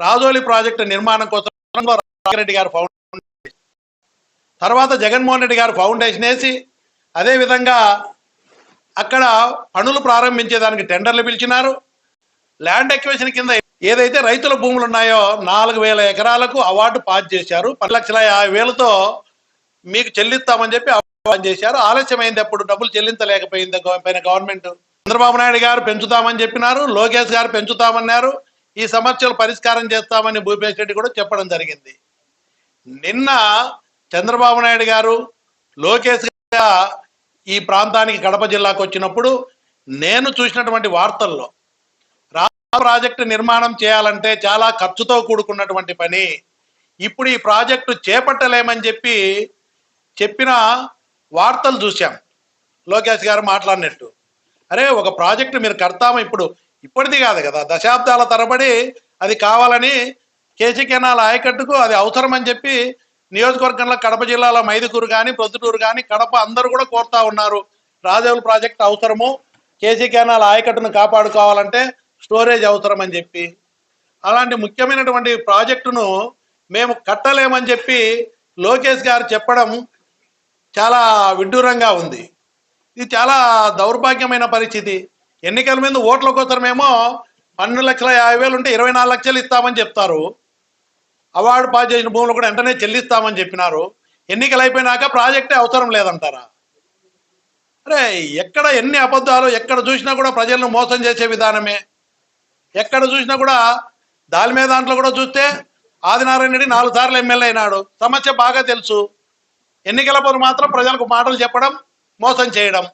Rajoli project నిర్మాణం కోసం రెడ్డి గారు ఫౌండేషన్ తర్వాత జగన్మోహన్ రెడ్డి గారు ఫౌండేషన్ వేసి అదేవిధంగా అక్కడ పనులు ప్రారంభించేదానికి టెండర్లు పిలిచినారు. ల్యాండ్ ఎక్వేషన్ కింద ఏదైతే రైతుల భూములు ఉన్నాయో నాలుగు వేల ఎకరాలకు అవార్డు పాస్ చేశారు. పది లక్షల యాభై వేలతో మీకు చెల్లిస్తామని చెప్పి అవార్డు చేశారు. ఆలస్యమైంది అప్పుడు డబ్బులు చెల్లించలేకపోయింది పైన గవర్నమెంట్. చంద్రబాబు నాయుడు గారు పెంచుతామని చెప్పినారు. లోకేష్ గారు పెంచుతామన్నారు. ఈ సమస్యలు పరిష్కారం చేస్తామని భూపేష్ రెడ్డి కూడా చెప్పడం జరిగింది. నిన్న చంద్రబాబు నాయుడు గారు లోకేష్గా ఈ ప్రాంతానికి కడప జిల్లాకు వచ్చినప్పుడు నేను చూసినటువంటి వార్తల్లో ప్రాజెక్టు నిర్మాణం చేయాలంటే చాలా ఖర్చుతో కూడుకున్నటువంటి పని. ఇప్పుడు ఈ ప్రాజెక్టు చేపట్టలేమని చెప్పి చెప్పిన వార్తలు చూశాం. లోకేష్ గారు మాట్లాడినట్టు. అరే ఒక ప్రాజెక్టు మీరు కడతాము ఇప్పుడు. ఇప్పటిది కాదు కదా. దశాబ్దాల తరబడి అది కావాలని కేసీ కెనాల్ ఆయకట్టుకు అది అవసరం అని చెప్పి నియోజకవర్గంలో కడప జిల్లాలో మైదుకూరు కానీ ప్రొద్దుటూరు కానీ కడప అందరూ కూడా కోరుతా ఉన్నారు. రాజవుల ప్రాజెక్ట్ అవసరము. కేసీ కెనాల్ ఆయకట్టును కాపాడుకోవాలంటే స్టోరేజ్ అవసరం అని చెప్పి. అలాంటి ముఖ్యమైనటువంటి ప్రాజెక్టును మేము కట్టలేమని చెప్పి లోకేష్ గారు చెప్పడం చాలా విడ్డూరంగా ఉంది. ఇది చాలా దౌర్భాగ్యమైన పరిస్థితి. ఎన్నికల మీద ఓట్ల కోసమేమో పన్నెండు లక్షల యాభై వేలు ఉంటే ఇరవై నాలుగు లక్షలు ఇస్తామని చెప్తారు. అవార్డు పాస్ చేసిన భూములు కూడా వెంటనే చెల్లిస్తామని చెప్పినారు. ఎన్నికలు అయిపోయినాక ప్రాజెక్టే అవసరం లేదంటారా? అరే ఎక్కడ ఎన్ని అబద్ధాలు ఎక్కడ చూసినా కూడా ప్రజలను మోసం చేసే విధానమే. ఎక్కడ చూసినా కూడా దాని మీద దాంట్లో కూడా చూస్తే ఆదినారాయణ రెడ్డి నాలుగు సార్లు ఎమ్మెల్యే అయినాడు. సమస్య బాగా తెలుసు. ఎన్నికల మాత్రం ప్రజలకు మాటలు చెప్పడం మోసం చేయడం.